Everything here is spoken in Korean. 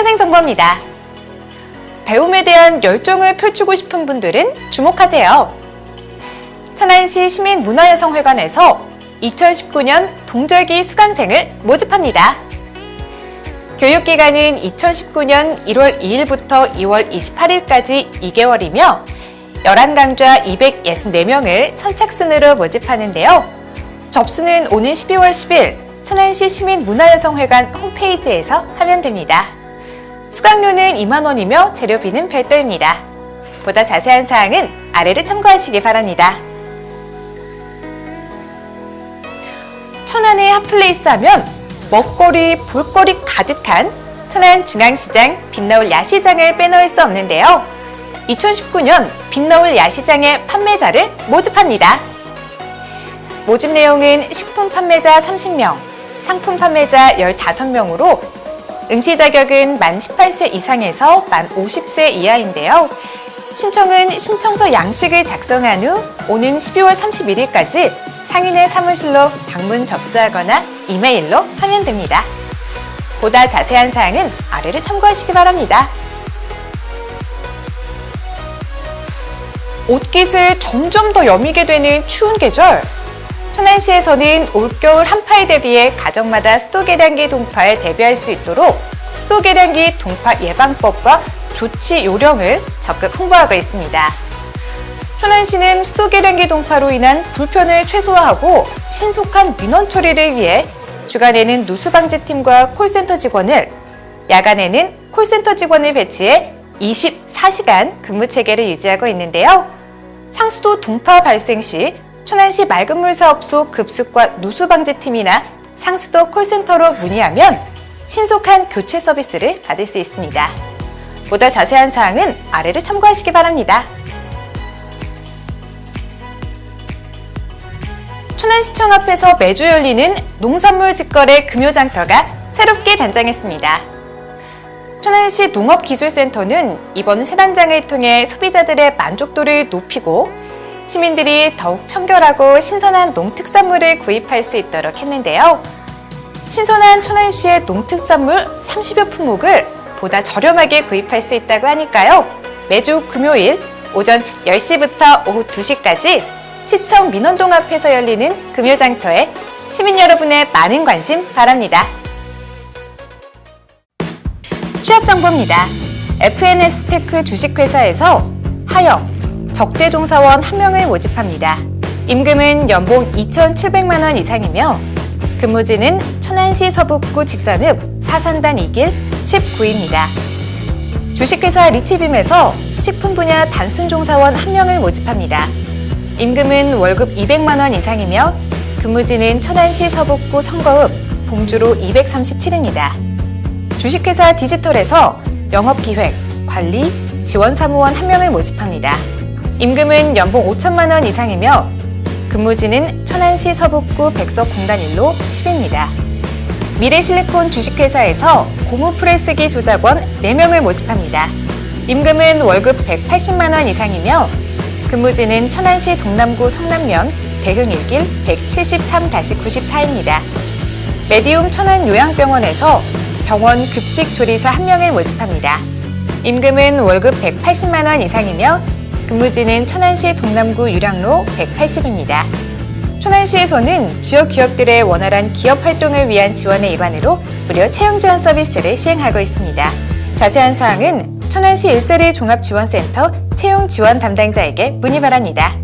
생생정보입니다. 배움에 대한 열정을 펼치고 싶은 분들은 주목하세요. 천안시 시민문화여성회관에서 2019년 동절기 수강생을 모집합니다. 교육기간은 2019년 1월 2일부터 2월 28일까지 2개월이며 11강좌 264명을 선착순으로 모집하는데요. 접수는 오는 12월 10일 천안시 시민문화여성회관 홈페이지에서 하면 됩니다. 수강료는 2만원이며 재료비는 별도입니다. 보다 자세한 사항은 아래를 참고하시기 바랍니다. 천안의 핫플레이스 하면 먹거리, 볼거리 가득한 천안 중앙시장 빛나올 야시장을 빼놓을 수 없는데요. 2019년 빛나올 야시장의 판매자를 모집합니다. 모집 내용은 식품 판매자 30명, 상품 판매자 15명으로 응시 자격은 만 18세 이상에서 만 50세 이하인데요. 신청은 신청서 양식을 작성한 후 오는 12월 31일까지 상인의 사무실로 방문 접수하거나 이메일로 하면 됩니다. 보다 자세한 사항은 아래를 참고하시기 바랍니다. 옷깃을 점점 더 여미게 되는 추운 계절. 천안시에서는 올겨울 한파에 대비해 가정마다 수도 계량기 동파에 대비할 수 있도록 수도 계량기 동파 예방법과 조치 요령을 적극 홍보하고 있습니다. 천안시는 수도 계량기 동파로 인한 불편을 최소화하고 신속한 민원 처리를 위해 주간에는 누수방지팀과 콜센터 직원을, 야간에는 콜센터 직원을 배치해 24시간 근무 체계를 유지하고 있는데요. 상수도 동파 발생 시 천안시 맑은물 사업 소 급습과 누수 방지팀이나 상수도 콜센터로 문의하면 신속한 교체 서비스를 받을 수 있습니다. 보다 자세한 사항은 아래를 참고하시기 바랍니다. 천안시청 앞에서 매주 열리는 농산물 직거래 금요장터가 새롭게 단장했습니다. 천안시 농업기술센터는 이번 새 단장을 통해 소비자들의 만족도를 높이고 시민들이 더욱 청결하고 신선한 농특산물을 구입할 수 있도록 했는데요. 신선한 천안시의 농특산물 30여 품목을 보다 저렴하게 구입할 수 있다고 하니까요. 매주 금요일 오전 10시부터 오후 2시까지 시청 민원동 앞에서 열리는 금요장터에 시민 여러분의 많은 관심 바랍니다. 취업 정보입니다. FNS 테크 주식회사에서 하영, 적재종사원 한 명을 모집합니다. 임금은 연봉 2,700만 원 이상이며 근무지는 천안시 서북구 직선읍 사산단 2길 19입니다. 주식회사 리치빔에서 식품 분야 단순 종사원 한 명을 모집합니다. 임금은 월급 200만 원 이상이며 근무지는 천안시 서북구 선거읍 봉주로 237입니다. 주식회사 디지털에서 영업기획, 관리, 지원사무원 한 명을 모집합니다. 임금은 연봉 5천만 원 이상이며 근무지는 천안시 서북구 백석공단 1로 10입니다. 미래실리콘 주식회사에서 고무 프레스기 조작원 4명을 모집합니다. 임금은 월급 180만 원 이상이며 근무지는 천안시 동남구 성남면 대흥 1길 173-94입니다. 메디움 천안 요양병원에서 병원 급식 조리사 한 명을 모집합니다. 임금은 월급 180만 원 이상이며 근무지는 천안시 동남구 유량로 180입니다. 천안시에서는 지역 기업들의 원활한 기업 활동을 위한 지원의 일환으로 무료 채용 지원 서비스를 시행하고 있습니다. 자세한 사항은 천안시 일자리 종합지원센터 채용 지원 담당자에게 문의 바랍니다.